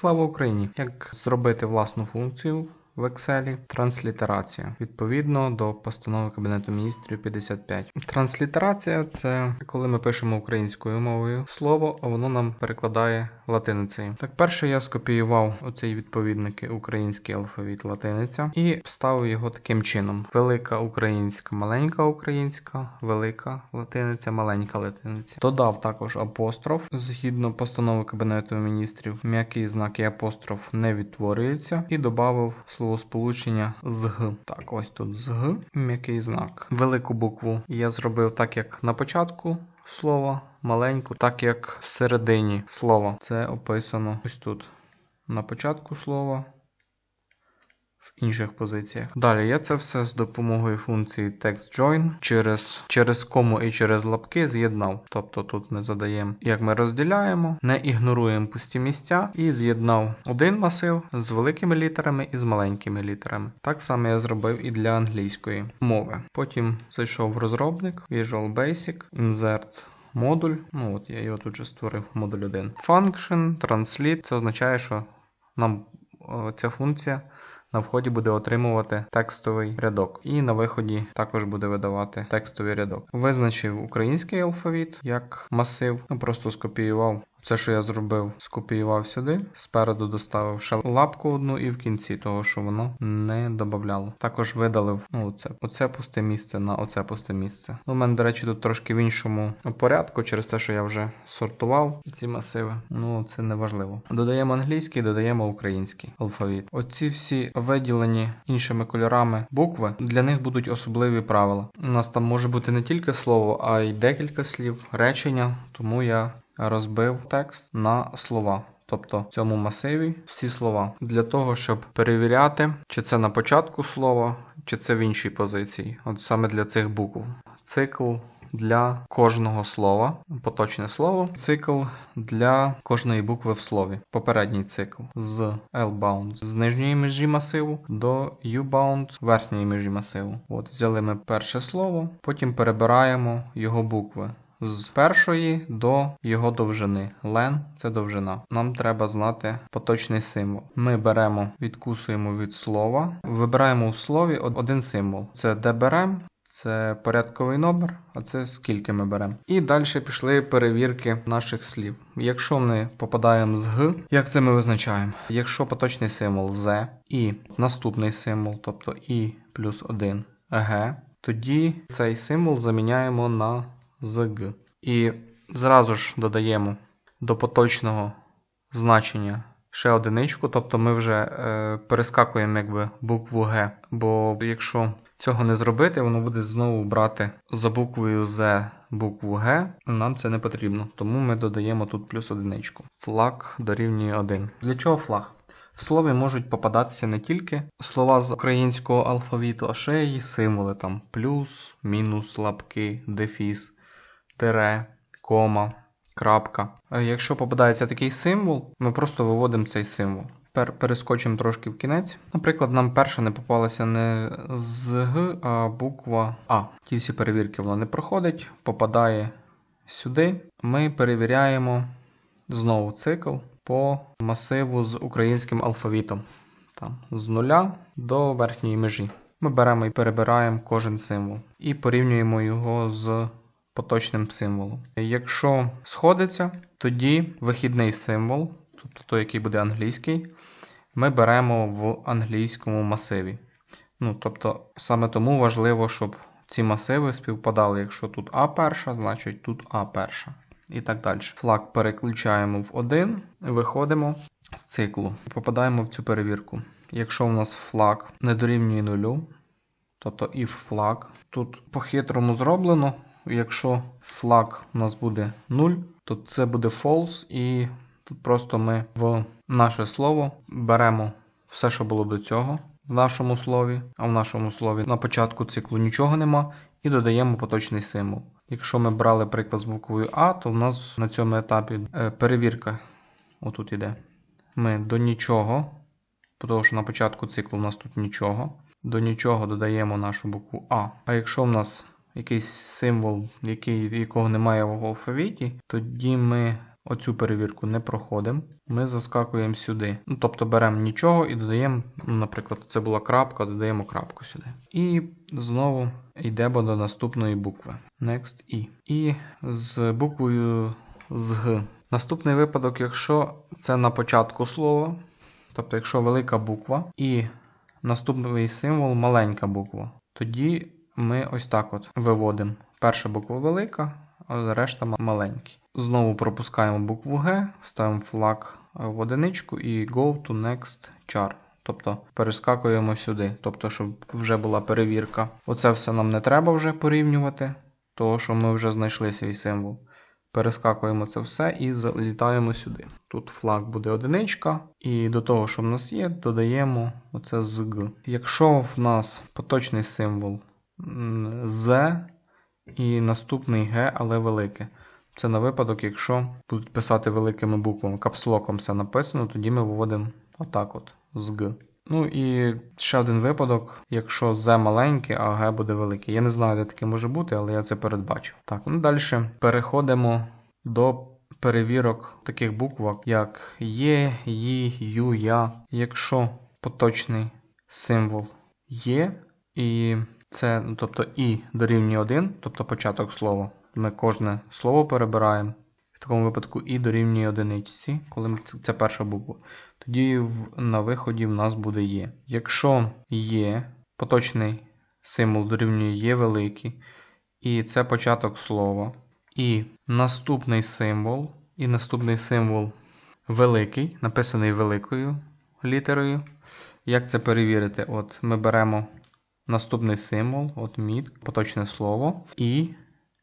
Слава Україні! Як зробити власну функцію в Excel транслітерація відповідно до постанови Кабінету міністрів 55. Транслітерація це коли ми пишемо українською мовою слово, а воно нам перекладає латиницею. Так, перше я скопіював оцей відповідники український алфавіт латиниця і вставив його таким чином: велика українська, маленька українська, велика латиниця, маленька латиниця. Додав також апостроф згідно постанови Кабінету міністрів. М'який знак і апостроф не відтворюються, і додав словосполучення з г. Так, ось тут з г. М'який знак. Велику букву я зробив так, як на початку слова, маленьку, так як всередині слова. Це описано ось тут. На початку слова. В інших позиціях. Далі я це все з допомогою функції TextJoin через через кому і через лапки з'єднав. Тобто тут ми задаємо, як ми розділяємо, не ігноруємо пусті місця і з'єднав один масив з великими літерами і з маленькими літерами. Так само я зробив і для англійської мови. Потім зайшов в розробник Visual Basic, Insert. Модуль, ну от я його тут же створив, модуль 1. Function, Translate, це означає, що нам о, ця функція на вході буде отримувати текстовий рядок, і на виході також буде видавати текстовий рядок. Визначив український алфавіт як масив, ну, просто скопіював. Це, що я зробив, скопіював сюди, спереду доставив ще лапку одну і в кінці того, що воно не додавало. Також видалив ну, оце, оце пусте місце на оце пусте місце. Ну, У мене, до речі, тут трошки в іншому порядку, через те, що я вже сортував ці масиви. Ну, це не важливо. Додаємо англійський, додаємо український алфавіт. Оці всі виділені іншими кольорами букви, для них будуть особливі правила. У нас там може бути не тільки слово, а й декілька слів, речення, тому я розбив текст на слова. Тобто в цьому масиві всі слова для того, щоб перевіряти, чи це на початку слова, чи це в іншій позиції. От саме для цих букв. Цикл для кожного слова, поточне слово, цикл для кожної букви в слові. Попередній цикл з L-bound з нижньої межі масиву до U-bound верхньої межі масиву. От взяли ми перше слово, потім перебираємо його букви з першої до його довжини. Лен це довжина. Нам треба знати поточний символ. Ми беремо, відкусуємо від слова, вибираємо в слові один символ. Це де беремо. Це порядковий номер, а це скільки ми беремо. І далі пішли перевірки наших слів. Якщо ми попадаємо з Г, як це ми визначаємо? Якщо поточний символ З і наступний символ, тобто І плюс 1 Г, тоді цей символ заміняємо на з. І зразу ж додаємо до поточного значення ще одиничку, тобто ми вже е, перескакуємо якби букву Г. Бо якщо цього не зробити, воно буде знову брати за буквою З букву Г. Нам це не потрібно, тому ми додаємо тут плюс одиничку. Флаг дорівнює 1. Для чого флаг? В слові можуть попадатися не тільки слова з українського алфавіту, а ще й символи там плюс, мінус, лапки, дефіс тире, кома, крапка. Якщо попадається такий символ, ми просто виводимо цей символ. Тепер перескочимо трошки в кінець. Наприклад, нам перша не попалася не з Г, а буква А. Ті всі перевірки вона не проходить, попадає сюди. Ми перевіряємо знову цикл по масиву з українським алфавітом. Там, З нуля до верхньої межі. Ми беремо і перебираємо кожен символ і порівнюємо його з поточним символом. Якщо сходиться, тоді вихідний символ, тобто той, який буде англійський, ми беремо в англійському масиві. Ну, Тобто, саме тому важливо, щоб ці масиви співпадали. Якщо тут А перша, значить тут А перша. І так далі. Флаг переключаємо в 1, виходимо з циклу і попадаємо в цю перевірку. Якщо у нас флаг не дорівнює нулю, тобто if флаг, тут по-хитрому зроблено. Якщо флаг у нас буде 0, то це буде false, і просто ми в наше слово беремо все, що було до цього в нашому слові, а в нашому слові на початку циклу нічого нема, і додаємо поточний символ. Якщо ми брали приклад з буквою А, то в нас на цьому етапі е, перевірка отут іде. Ми до нічого, тому що на початку циклу у нас тут нічого. До нічого додаємо нашу букву А. А якщо в нас якийсь символ, який, якого немає в алфавіті, тоді ми оцю перевірку не проходимо, ми заскакуємо сюди. Ну, тобто беремо нічого і додаємо, наприклад, це була крапка, додаємо крапку сюди. І знову йдемо до наступної букви. Next І. І з буквою з Г. Наступний випадок, якщо це на початку слова, тобто, якщо велика буква і наступний символ маленька буква, тоді ми ось так от виводимо. Перша буква велика, а решта ма- маленькі. Знову пропускаємо букву Г, ставимо флаг в одиничку і go to next char. Тобто перескакуємо сюди, тобто, щоб вже була перевірка. Оце все нам не треба вже порівнювати, того що ми вже знайшли свій символ. Перескакуємо це все і залітаємо сюди. Тут флаг буде одиничка, і до того, що в нас є, додаємо оце з Г. Якщо в нас поточний символ З і наступний Г, але велике. Це на випадок, якщо будуть писати великими буквами, капслоком все написано, тоді ми виводимо отак от з Г. Ну і ще один випадок, якщо З маленьке, а Г буде велике. Я не знаю, де таке може бути, але я це передбачив. Так, ну далі переходимо до перевірок таких букв, як Є, Ї, Ю, Я. Якщо поточний символ є, і це, ну, тобто І дорівнює 1, тобто початок слова, ми кожне слово перебираємо. В такому випадку І дорівнює одиничці, коли це, перша буква. Тоді на виході в нас буде Є. Якщо є поточний символ дорівнює Є великий, і це початок слова, і наступний символ, і наступний символ великий, написаний великою літерою. Як це перевірити? От ми беремо наступний символ, от мід, поточне слово, і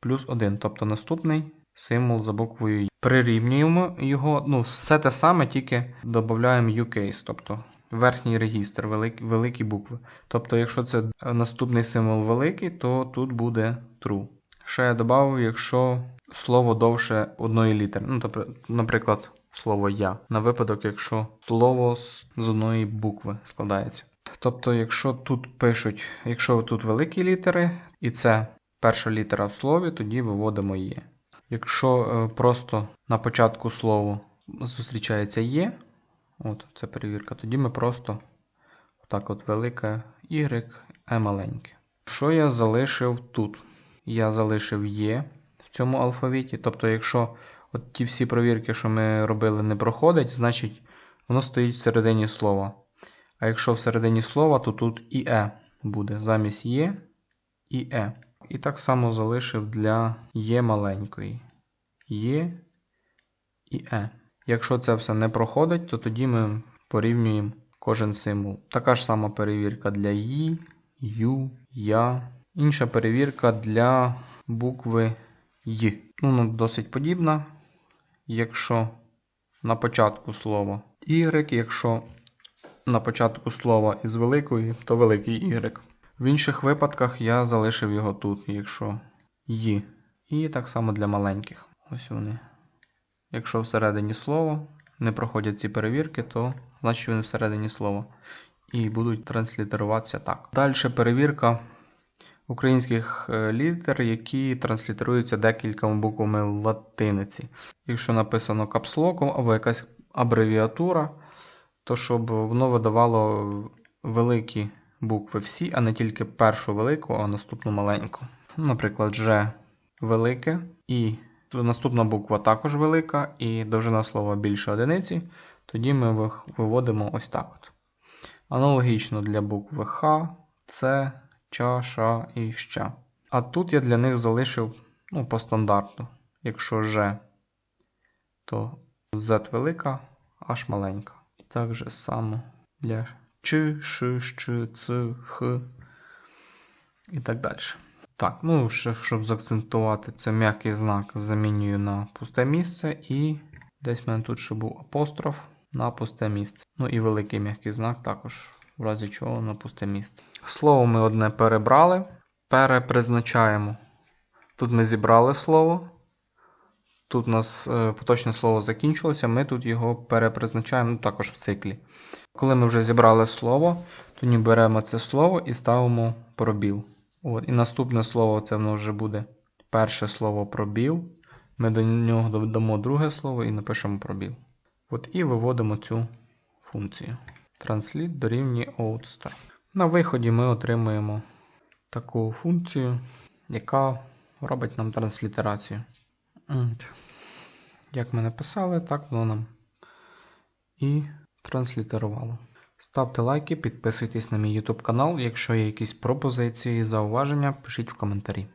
плюс 1, тобто наступний символ за буквою «Й». Прирівнюємо його, ну, все те саме, тільки додаємо U-case, тобто верхній регістр, великі, великі букви. Тобто, якщо це наступний символ великий, то тут буде true. Ще я додав, якщо слово довше одної літери. Ну, тобто, наприклад, слово я. На випадок, якщо слово з одної букви складається. Тобто, якщо тут пишуть, якщо тут великі літери, і це перша літера в слові, тоді виводимо є. Якщо е, просто на початку слова зустрічається є, от це перевірка, тоді ми просто так от велике Y, E маленьке. Що я залишив тут? Я залишив є в цьому алфавіті. Тобто, якщо от ті всі провірки, що ми робили, не проходять, значить воно стоїть всередині слова. А якщо всередині слова, то тут і е буде. Замість є і е. І так само залишив для є маленької. Є і е. Якщо це все не проходить, то тоді ми порівнюємо кожен символ. Така ж сама перевірка для «ї», ю, я. Інша перевірка для букви Й. Ну, досить подібна. Якщо на початку слова Y, якщо на початку слова із великої, то великий Y. В інших випадках я залишив його тут, якщо «ї». І так само для маленьких. Ось вони. Якщо всередині слова не проходять ці перевірки, то значить вони всередині слова. І будуть транслітеруватися так. Далі перевірка українських е, літер, які транслітеруються декількома буквами латиниці. Якщо написано капслоком або якась абревіатура, то щоб воно видавало великі букви всі, а не тільки першу велику, а наступну маленьку. Наприклад, Ж велике, і наступна буква також велика, і довжина слова більше одиниці, тоді ми виводимо ось так. от. Аналогічно для букви Х, С, Ч, Ш і Щ. А тут я для них залишив ну, по стандарту. Якщо Ж, то Z велика, H маленька. Так же само для Ч, Ш, Щ, Ц, Х і так далі. Так, ну ще щоб заакцентувати, це м'який знак замінюю на пусте місце, і десь в мене тут ще був апостроф на пусте місце. Ну і великий м'який знак також, в разі чого на пусте місце. Слово ми одне перебрали, перепризначаємо. Тут ми зібрали слово. Тут у нас е, поточне слово закінчилося, ми тут його перепризначаємо ну, також в циклі. Коли ми вже зібрали слово, тоді беремо це слово і ставимо пробіл. От, і наступне слово це воно вже буде перше слово пробіл, Ми до нього додамо друге слово і напишемо пробіл. От і виводимо цю функцію. Translate дорівнює outstar. На виході ми отримуємо таку функцію, яка робить нам транслітерацію. Як ми написали, так воно нам і транслітерувало. Ставте лайки, підписуйтесь на мій YouTube канал. Якщо є якісь пропозиції, зауваження, пишіть в коментарі.